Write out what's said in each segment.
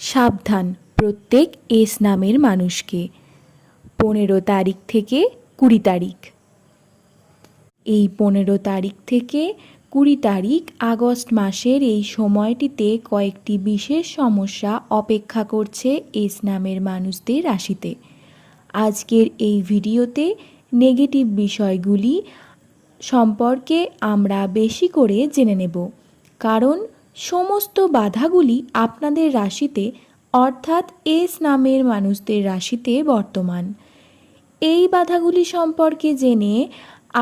সাবধান, প্রত্যেক এস নামের মানুষকে। পনেরো তারিখ থেকে কুড়ি তারিখ। এই পনেরো তারিখ থেকে কুড়ি তারিখ আগস্ট মাসের এই সময়টিতে কয়েকটি বিশেষ সমস্যা অপেক্ষা করছে এস নামের মানুষদের রাশিতে। আজকের এই ভিডিওতে নেগেটিভ বিষয়গুলি সম্পর্কে আমরা বেশি করে জেনে নেব। কারণ সমস্ত বাধাগুলি আপনাদের রাশিতে, অর্থাৎ এস নামের মানুষদের রাশিতে বর্তমান। এই বাধাগুলি সম্পর্কে জেনে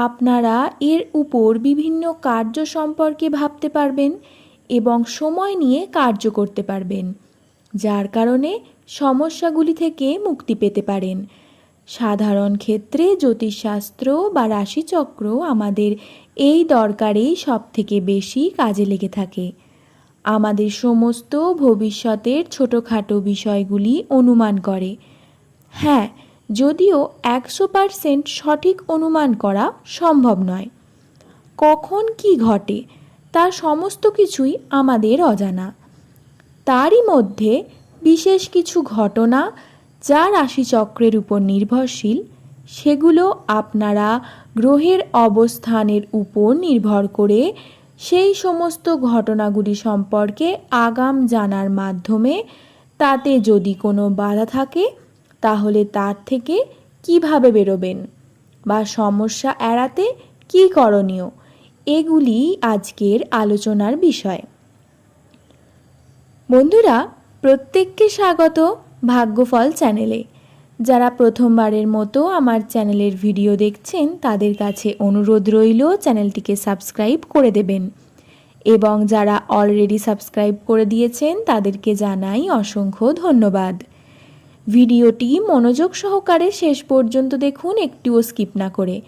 আপনারা এর উপর বিভিন্ন কার্য সম্পর্কে ভাবতে পারবেন এবং সময় নিয়ে কার্য করতে পারবেন, যার কারণে সমস্যাগুলি থেকে মুক্তি পেতে পারেন। সাধারণ ক্ষেত্রে জ্যোতিষশাস্ত্র বা রাশিচক্র আমাদের এই দরকারেই সব থেকে বেশি কাজে লেগে থাকে। আমাদের সমস্ত ভবিষ্যতের ছোটোখাটো বিষয়গুলি অনুমান করে। হ্যাঁ যদিও একশো পারসেন্ট সঠিক অনুমান করা সম্ভব নয়। কখন কি ঘটে তার সমস্ত কিছুই আমাদের অজানা। তারই মধ্যে বিশেষ কিছু ঘটনা যা রাশিচক্রের উপর নির্ভরশীল, সেগুলো আপনারা গ্রহের অবস্থানের উপর নির্ভর করে সেই সমস্ত ঘটনাগুলি সম্পর্কে আগাম জানার মাধ্যমে তাতে যদি কোনো বাধা থাকে, তাহলে তার থেকে কীভাবে বেরোবেন? বা সমস্যা এড়াতে কী করণীয়? এগুলি আজকের আলোচনার বিষয়। বন্ধুরা, প্রত্যেককে স্বাগত ভাগ্যফল চ্যানেলে। যারা প্রথমবারের মতো আমার চ্যানেলের ভিডিও দেখছেন, তাদের কাছে অনুরোধ রইল চ্যানেলটিকে সাবস্ক্রাইব করে দেবেন। এবং যারা অলরেডি সাবস্ক্রাইব করে দিয়েছেন, তাদেরকে জানাই অসংখ্য ধন্যবাদ। ভিডিওটি মনোযোগ সহকারে শেষ পর্যন্ত দেখুন, একটুও স্কিপ না করে।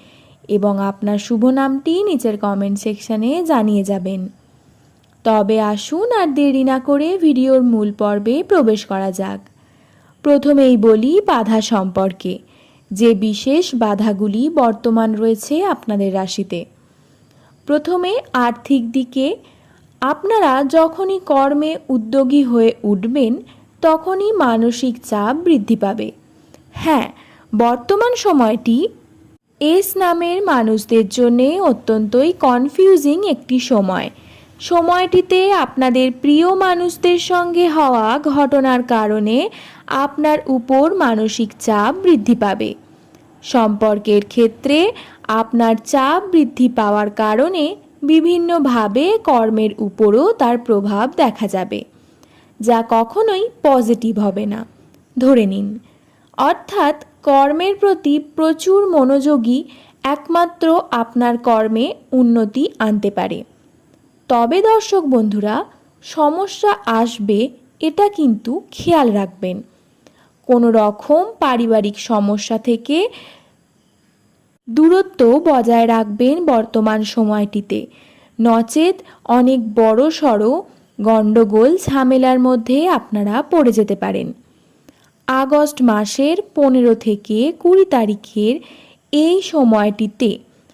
এবং আপনার শুভ নামটি নিচের কমেন্ট সেকশানে জানিয়ে যাবেন। তবে আসুন আর দেরি না করে ভিডিওর মূল পর্বে প্রবেশ করা যাক। প্রথমেই বলি বাধা সম্পর্কে। যে বিশেষ বাধাগুলি বর্তমান রয়েছে আপনাদের রাশিতে। প্রথমে আর্থিক দিকে, আপনারা যখনই কর্মে উদ্যোগী হয়ে উঠবেন, তখনই মানসিক চাপ বৃদ্ধি পাবে। হ্যাঁ বর্তমান সময়টি এস নামের মানুষদের জন্যে অত্যন্তই কনফিউজিং একটি সময়। সময়টিতে আপনাদের প্রিয় মানুষদের সঙ্গে হওয়া ঘটনার কারণে আপনার উপর মানসিক চাপ বৃদ্ধি পাবে। সম্পর্কের ক্ষেত্রে আপনার চাপ বৃদ্ধি পাওয়ার কারণে বিভিন্নভাবে কর্মের উপরও তার প্রভাব দেখা যাবে, যা কখনোই পজিটিভ হবে না। ধরে নিন, অর্থাৎ কর্মের প্রতি প্রচুর মনোযোগী একমাত্র আপনার কর্মে উন্নতি আনতে পারে। তবে দর্শক বন্ধুরা, সমস্যা আসবে, এটা কিন্তু খেয়াল রাখবেন। কোনো রকম পারিবারিক সমস্যা থেকে দূরত্ব বজায় রাখবেন বর্তমান সময়টিতে। নচেত অনেক বড় সড়ো গণ্ডগোল, ঝামেলার মধ্যে আপনারা পড়ে যেতে পারেন। আগস্ট মাসের পনেরো থেকে কুড়ি তারিখের এই সময়টিতে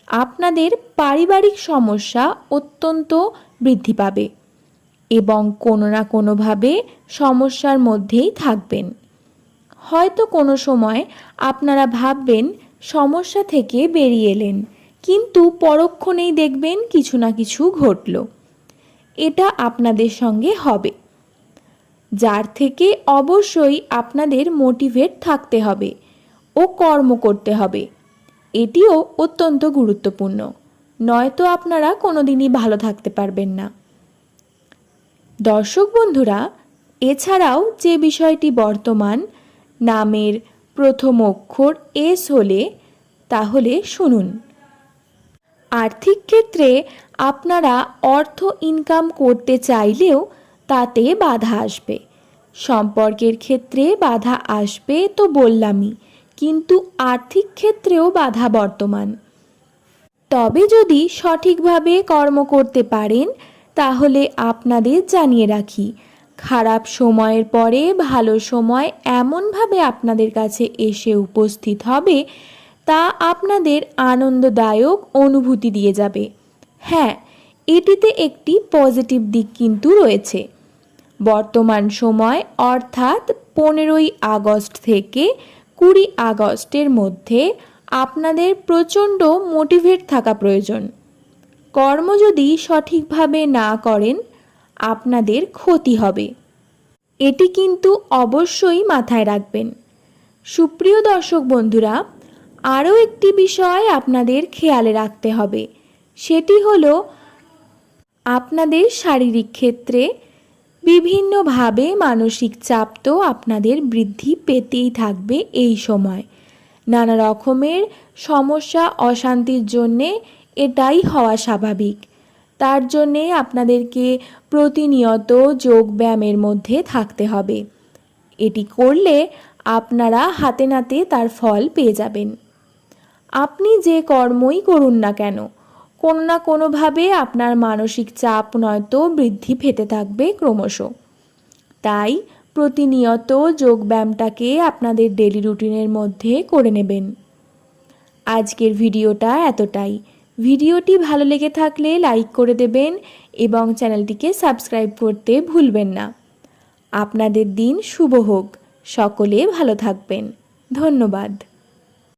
আপনাদের পারিবারিক সমস্যা অত্যন্ত বৃদ্ধি পাবে এবং কোনো না কোনোভাবে সমস্যার মধ্যেই থাকবেন। হয়তো কোনো সময় আপনারা ভাববেন, সমস্যা থেকে বেরিয়ে এলেন, কিন্তু পরক্ষণেই দেখবেন কিছু না কিছু ঘটল। এটা আপনাদের সঙ্গে হবে। যার থেকে অবশ্যই আপনাদের মোটিভেট থাকতে হবে ও কর্ম করতে হবে। এটিও অত্যন্ত গুরুত্বপূর্ণ। নয়তো আপনারা কোনোদিনই ভালো থাকতে পারবেন না। দর্শক বন্ধুরা, এছাড়াও যে বিষয়টি বর্তমান নামের প্রথম অক্ষর এস হলে, তাহলে শুনুন। আর্থিক ক্ষেত্রে আপনারা অর্থ ইনকাম করতে চাইলেও তাতে বাধা আসবে। সম্পর্কের ক্ষেত্রে বাধা আসবে তো বললামই। কিন্তু আর্থিক ক্ষেত্রেও বাধা বর্তমান। তবে যদি সঠিকভাবে কর্ম করতে পারেন, তাহলে আপনাদের জানিয়ে রাখি, খারাপ সময়ের পরে ভালো সময় এমনভাবে আপনাদের কাছে এসে উপস্থিত হবে, তা আপনাদের আনন্দদায়ক অনুভূতি দিয়ে যাবে। হ্যাঁ এটিতে একটি পজিটিভ দিক কিন্তু রয়েছে। বর্তমান সময় অর্থাৎ পনেরোই আগস্ট থেকে কুড়ি আগস্টের মধ্যে আপনাদের প্রচণ্ড মোটিভেট থাকা প্রয়োজন। কর্ম যদি সঠিকভাবে না করেন, আপনাদের ক্ষতি হবে। এটি কিন্তু অবশ্যই মাথায় রাখবেন। সুপ্রিয় দর্শক বন্ধুরা, আরও একটি বিষয় আপনাদের খেয়ালে রাখতে হবে। সেটি হলো আপনাদের শারীরিক ক্ষেত্রে বিভিন্নভাবে মানসিক চাপ তো আপনাদের বৃদ্ধি পেতেই থাকবে এই সময়। নানা রকমের সমস্যা, অশান্তির জন্যে এটাই হওয়া স্বাভাবিক। তার জন্যে আপনাদেরকে প্রতিনিয়ত যোগ ব্যায়ামের মধ্যে থাকতে হবে। এটি করলে আপনারা হাতে নাতে তার ফল পেয়ে যাবেন। আপনি যে কর্মই করুন না কেন কোনো না কোনোভাবে আপনার মানসিক চাপ নয়তো বৃদ্ধি পেতে থাকবে ক্রমশ। তাই প্রতিনিয়ত যোগব্যায়ামটাকে আপনাদের ডেলি রুটিনের মধ্যে করে নেবেন। আজকের ভিডিওটা এতটাই। ভিডিওটি ভালো লেগে থাকলে লাইক করে দেবেন এবং চ্যানেলটিকে সাবস্ক্রাইব করতে ভুলবেন না। আপনাদের দিন শুভ হোক। সকলে ভালো থাকবেন। ধন্যবাদ।